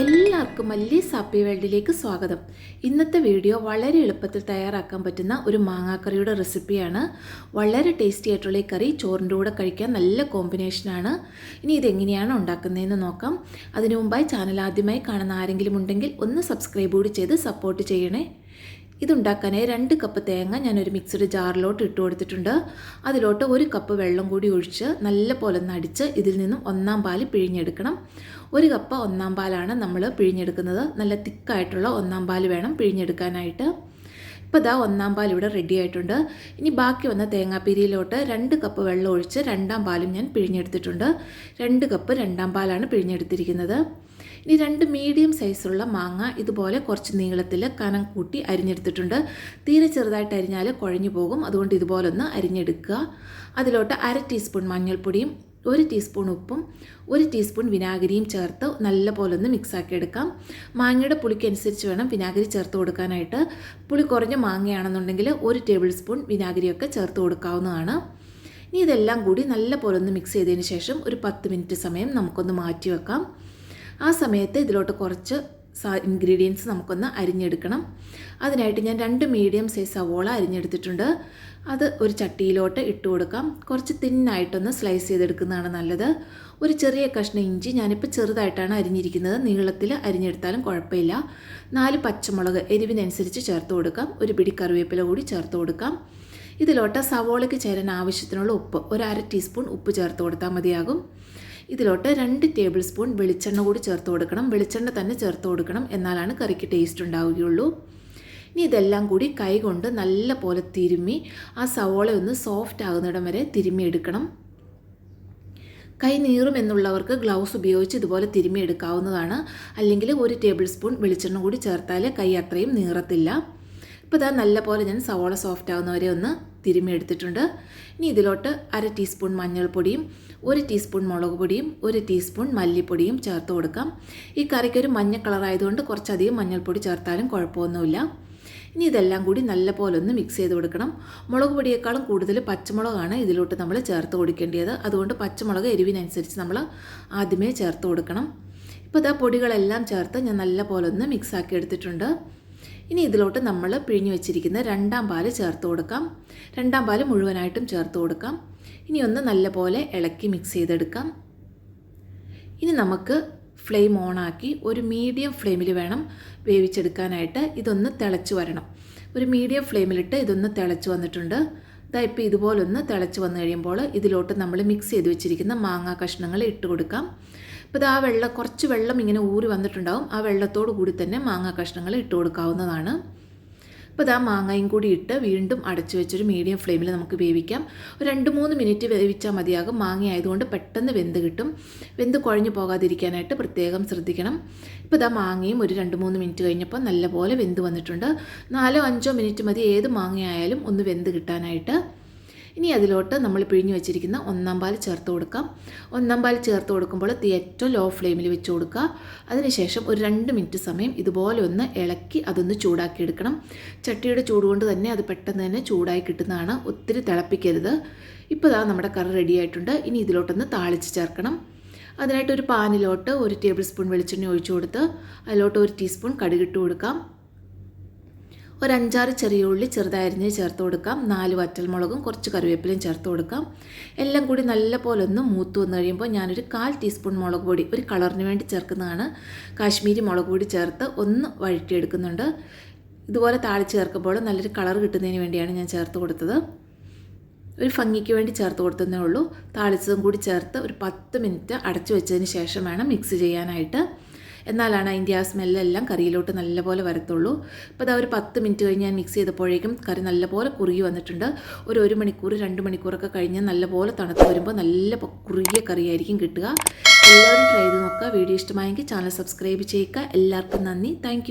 എല്ലാവർക്കും മല്ലി സാപ്പി വേൾഡിലേക്ക് സ്വാഗതം. ഇന്നത്തെ വീഡിയോ വളരെ എളുപ്പത്തിൽ തയ്യാറാക്കാൻ പറ്റുന്ന ഒരു മാങ്ങാക്കറിയുടെ റെസിപ്പിയാണ്. വളരെ ടേസ്റ്റി ആയിട്ടുള്ള ഈ കറി ചോറിന്റെ കൂടെ കഴിക്കാൻ നല്ല കോമ്പിനേഷനാണ് ഇനി ഇതെങ്ങനെയാണ് ഉണ്ടാക്കുന്നതെന്ന് നോക്കാം. അതിനു മുമ്പായി ചാനൽ ആദ്യമായി കാണുന്ന ആരെങ്കിലും ഉണ്ടെങ്കിൽ ഒന്ന് സബ്സ്ക്രൈബ് കൂടി ചെയ്ത് സപ്പോർട്ട് ചെയ്യണേ. ഇതുണ്ടാക്കാനായി രണ്ട് കപ്പ് തേങ്ങ ഞാനൊരു മിക്സഡ് ജാറിലോട്ട് ഇട്ട് കൊടുത്തിട്ടുണ്ട്. അതിലോട്ട് ഒരു കപ്പ് വെള്ളം കൂടി ഒഴിച്ച് നല്ല പോലെ ഒന്ന് അടിച്ച് ഇതിൽ നിന്നും ഒന്നാം പാൽ പിഴിഞ്ഞെടുക്കണം. ഒരു കപ്പ് ഒന്നാം പാലാണ് നമ്മൾ പിഴിഞ്ഞെടുക്കുന്നത്. നല്ല തിക്കായിട്ടുള്ള ഒന്നാം പാൽ വേണം പിഴിഞ്ഞെടുക്കാനായിട്ട്. ഇപ്പോൾ ഇതാ ഒന്നാം പാൽ ഇവിടെ റെഡി ആയിട്ടുണ്ട്. ഇനി ബാക്കി വന്ന തേങ്ങാപ്പിരിയിലോട്ട് രണ്ട് കപ്പ് വെള്ളം ഒഴിച്ച് രണ്ടാം പാലും ഞാൻ പിഴിഞ്ഞെടുത്തിട്ടുണ്ട്. രണ്ട് കപ്പ് രണ്ടാം പാലാണ് പിഴിഞ്ഞെടുത്തിരിക്കുന്നത്. ഇനി രണ്ട് മീഡിയം സൈസുള്ള മാങ്ങ ഇതുപോലെ കുറച്ച് നീളത്തിൽ കനം കൂട്ടി അരിഞ്ഞെടുത്തിട്ടുണ്ട്. തീരെ ചെറുതായിട്ട് അരിഞ്ഞാൽ കുഴഞ്ഞു പോകും. അതുകൊണ്ട് ഇതുപോലൊന്ന് അരിഞ്ഞെടുക്കുക. അതിലോട്ട് അര ടീസ്പൂൺ മഞ്ഞൾപ്പൊടിയും ഒരു ടീസ്പൂൺ ഉപ്പും ഒരു ടീസ്പൂൺ വിനാഗിരിയും ചേർത്ത് നല്ലപോലെ ഒന്ന് മിക്സാക്കി എടുക്കാം. മാങ്ങയുടെ പുളിക്കനുസരിച്ച് വേണം വിനാഗിരി ചേർത്ത് കൊടുക്കാനായിട്ട്. പുളി കുറഞ്ഞ മാങ്ങയാണെന്നുണ്ടെങ്കിൽ ഒരു ടേബിൾ സ്പൂൺ വിനാഗിരിയൊക്കെ ചേർത്ത് കൊടുക്കാവുന്നതാണ്. ഇനി ഇതെല്ലാം കൂടി നല്ലപോലെ ഒന്ന് മിക്സ് ചെയ്തതിന് ശേഷം ഒരു പത്ത് മിനിറ്റ് സമയം നമുക്കൊന്ന് മാറ്റി വെക്കാം. ആ സമയത്ത് ഇതിലോട്ട് കുറച്ച് ഇൻഗ്രീഡിയൻസ് നമുക്കൊന്ന് അരിഞ്ഞെടുക്കണം. അതിനായിട്ട് ഞാൻ രണ്ട് മീഡിയം സൈസ് സവോള അരിഞ്ഞെടുത്തിട്ടുണ്ട്. അത് ഒരു ചട്ടിയിലോട്ട് ഇട്ട് കൊടുക്കാം. കുറച്ച് തിന്നായിട്ടൊന്ന് സ്ലൈസ് ചെയ്തെടുക്കുന്നതാണ് നല്ലത്. ഒരു ചെറിയ കഷ്ണം ഇഞ്ചി ഞാനിപ്പോൾ ചെറുതായിട്ടാണ് അരിഞ്ഞിരിക്കുന്നത്. നീളത്തിൽ അരിഞ്ഞെടുത്താലും കുഴപ്പമില്ല. നാല് പച്ചമുളക് എരിവിനനുസരിച്ച് ചേർത്ത് കൊടുക്കാം. ഒരു പിടി കറിവേപ്പില കൂടി ചേർത്ത് കൊടുക്കാം. ഇതിലോട്ട് സവോളയ്ക്ക് ചേരാൻ ആവശ്യത്തിനുള്ള ഉപ്പ്. ഒരു അര ടീസ്പൂൺ ഉപ്പ് ചേർത്ത് കൊടുത്താൽ മതിയാകും. ഇതിലോട്ട് രണ്ട് ടേബിൾ സ്പൂൺ വെളിച്ചെണ്ണ കൂടി ചേർത്ത് കൊടുക്കണം. വെളിച്ചെണ്ണ തന്നെ ചേർത്ത് കൊടുക്കണം എന്നാലാണ് കറിക്ക് ടേസ്റ്റ് ഉണ്ടാവുകയുള്ളൂ. ഇനി ഇതെല്ലാം കൂടി കൈ കൊണ്ട് നല്ല പോലെ തിരുമ്മി ആ സവോള ഒന്ന് സോഫ്റ്റ് ആകുന്നിടം വരെ തിരുമ്മി എടുക്കണം. കൈ നീറും എന്നുള്ളവർക്ക് ഗ്ലൗസ് ഉപയോഗിച്ച് ഇതുപോലെ തിരുമ്മി എടുക്കാവുന്നതാണ്. അല്ലെങ്കിൽ ഒരു ടേബിൾ സ്പൂൺ വെളിച്ചെണ്ണ കൂടി ചേർത്താൽ കൈ അത്രയും നീറത്തില്ല. ഇപ്പോൾ ഇതാ നല്ല പോലെ ഞാൻ സവോള സോഫ്റ്റ് ആകുന്നവരെ ഒന്ന് തിരുമ്മി എടുത്തിട്ടുണ്ട്. ഇനി ഇതിലോട്ട് അര ടീസ്പൂൺ മഞ്ഞൾപ്പൊടിയും ഒരു ടീസ്പൂൺ മുളക് പൊടിയും ഒരു ടീസ്പൂൺ മല്ലിപ്പൊടിയും ചേർത്ത് കൊടുക്കാം. ഈ കറിക്കൊരു മഞ്ഞ കളറായതുകൊണ്ട് കുറച്ചധികം മഞ്ഞൾപ്പൊടി ചേർത്താലും കുഴപ്പമൊന്നുമില്ല. ഇനി ഇതെല്ലാം കൂടി നല്ല പോലെ ഒന്ന് മിക്സ് ചെയ്ത് കൊടുക്കണം. മുളക് പൊടിയേക്കാളും കൂടുതൽ പച്ചമുളകാണ് ഇതിലോട്ട് നമ്മൾ ചേർത്ത് കൊടുക്കേണ്ടത്. അതുകൊണ്ട് പച്ചമുളക് എരിവിനനുസരിച്ച് നമ്മൾ ആദ്യമേ ചേർത്ത് കൊടുക്കണം. ഇപ്പോൾ ഇതാ പൊടികളെല്ലാം ചേർത്ത് ഞാൻ നല്ല പോലെ ഒന്ന് മിക്സാക്കി എടുത്തിട്ടുണ്ട്. ഇനി ഇതിലോട്ട് നമ്മൾ പിഴിഞ്ഞു വെച്ചിരിക്കുന്ന രണ്ടാം പാൽ ചേർത്ത് കൊടുക്കാം. രണ്ടാം പാൽ മുഴുവനായിട്ടും ചേർത്ത് കൊടുക്കാം. ഇനി ഒന്ന് നല്ലപോലെ ഇളക്കി മിക്സ് ചെയ്തെടുക്കാം. ഇനി നമുക്ക് ഫ്ലെയിം ഓണാക്കി ഒരു മീഡിയം ഫ്ലെയിമിൽ വേണം വേവിച്ചെടുക്കാനായിട്ട് ഇതൊന്ന് തിളച്ച് വരണം. ഒരു മീഡിയം ഫ്ലെയിമിലിട്ട് ഇതൊന്ന് തിളച്ച് വന്നിട്ടുണ്ട്. ഇതാ ഇപ്പോൾ ഇതുപോലൊന്ന് തിളച്ച് വന്നു കഴിയുമ്പോൾ ഇതിലോട്ട് നമ്മൾ മിക്സ് ചെയ്ത് വെച്ചിരിക്കുന്ന മാങ്ങാ കഷ്ണങ്ങൾ ഇട്ട് കൊടുക്കാം. അപ്പോൾ ആ വെള്ളം കുറച്ച് വെള്ളം ഇങ്ങനെ ഊറി വന്നിട്ടുണ്ടാവും. ആ വെള്ളത്തോടു കൂടി തന്നെ മാങ്ങ കഷ്ണങ്ങൾ ഇട്ട് കൊടുക്കാവുന്നതാണ്. അപ്പോൾ ഇതാ മാങ്ങയും കൂടി ഇട്ട് വീണ്ടും അടച്ചു വെച്ചൊരു മീഡിയം ഫ്ലെയിമിൽ നമുക്ക് വേവിക്കാം. ഒരു രണ്ട് മൂന്ന് മിനിറ്റ് വേവിച്ചാൽ മതിയാകും. മാങ്ങ ആയതുകൊണ്ട് പെട്ടെന്ന് വെന്ത് കിട്ടും. വെന്ത് കുഴഞ്ഞു പോകാതിരിക്കാനായിട്ട് പ്രത്യേകം ശ്രദ്ധിക്കണം. ഇപ്പോൾ ഇതാ മാങ്ങയും ഒരു രണ്ട് മൂന്ന് മിനിറ്റ് കഴിഞ്ഞപ്പോൾ നല്ലപോലെ വെന്ത് വന്നിട്ടുണ്ട്. നാലോ അഞ്ചോ മിനിറ്റ് മതി. ഏത് മാങ്ങയായാലും ഒന്ന് വെന്ത് കിട്ടാനായിട്ട്. ഇനി അതിലോട്ട് നമ്മൾ പിഴിഞ്ഞു വെച്ചിരിക്കുന്ന ഒന്നാം പാൽ ചേർത്ത് കൊടുക്കാം. ഒന്നാം പാൽ ചേർത്ത് കൊടുക്കുമ്പോൾ തീ ഏറ്റവും ലോ ഫ്ലെയിമിൽ വെച്ച് കൊടുക്കുക. അതിനുശേഷം ഒരു രണ്ട് മിനിറ്റ് സമയം ഇതുപോലെ ഒന്ന് ഇളക്കി അതൊന്ന് ചൂടാക്കിയെടുക്കണം. ചട്ടിയുടെ ചൂട് കൊണ്ട് തന്നെ അത് പെട്ടെന്ന് തന്നെ ചൂടായി കിട്ടുന്നതാണ് ഒത്തിരി തിളപ്പിക്കരുത്. ഇപ്പോൾ ഇതാ നമ്മുടെ കറി റെഡി ആയിട്ടുണ്ട്. ഇനി ഇതിലോട്ടൊന്ന് താളിച്ച് ചേർക്കണം. അതിനായിട്ട് ഒരു പാനിലോട്ട് ഒരു ടേബിൾ സ്പൂൺ വെളിച്ചെണ്ണ ഒഴിച്ചു കൊടുത്ത് അതിലോട്ട് ഒരു ടീസ്പൂൺ കടുകിട്ട് കൊടുക്കാം. ഒരു അഞ്ചാറ് ചെറിയ ഉള്ളി ചെറുതായിരിഞ്ഞ് ചേർത്ത് കൊടുക്കാം. നാല് വറ്റൽമുളകും കുറച്ച് കറിവേപ്പിലയും ചേർത്ത് കൊടുക്കാം. എല്ലാം കൂടി നല്ല പോലെ ഒന്ന് മൂത്ത് വന്നു കഴിയുമ്പോൾ ഞാനൊരു കാൽ ടീസ്പൂൺ മുളക് പൊടി ഒരു കളറിന് വേണ്ടി ചേർക്കുന്നതാണ്. കാശ്മീരി മുളക് പൊടി ചേർത്ത് ഒന്ന് വഴറ്റിയെടുക്കുന്നുണ്ട്. ഇതുപോലെ താളി ചേർക്കുമ്പോൾ നല്ലൊരു കളർ കിട്ടുന്നതിന് വേണ്ടിയാണ് ഞാൻ ചേർത്ത് കൊടുത്തത്. ഒരു ഭംഗിക്ക് വേണ്ടി ചേർത്ത് കൊടുത്തതേ ഉള്ളൂ. താളിച്ചതും കൂടി ചേർത്ത് ഒരു പത്ത് മിനിറ്റ് അടച്ചു വെച്ചതിന് ശേഷം വേണം മിക്സ് ചെയ്യാനായിട്ട്. എന്നാലാണ് അതിന്റെ ആ സ്മെല്ലെല്ലാം കറിയിലോട്ട് നല്ലപോലെ വരത്തുള്ളൂ. ഇപ്പോൾ അതാ ഒരു പത്ത് മിനിറ്റ് കഴിഞ്ഞ് ഞാൻ മിക്സ് ചെയ്തപ്പോഴേക്കും കറി നല്ലപോലെ കുറുകി വന്നിട്ടുണ്ട്. ഒരു ഒരു മണിക്കൂർ രണ്ട് മണിക്കൂറൊക്കെ കഴിഞ്ഞ് നല്ലപോലെ തണുത്ത് വരുമ്പോൾ നല്ല കുറുകിയ കറിയായിരിക്കും കിട്ടുക. എല്ലാവരും ട്രൈ ചെയ്ത് നോക്കുക. വീഡിയോ ഇഷ്ടമായെങ്കിൽ ചാനൽ സബ്സ്ക്രൈബ് ചെയ്യുക. എല്ലാവർക്കും നന്ദി. താങ്ക്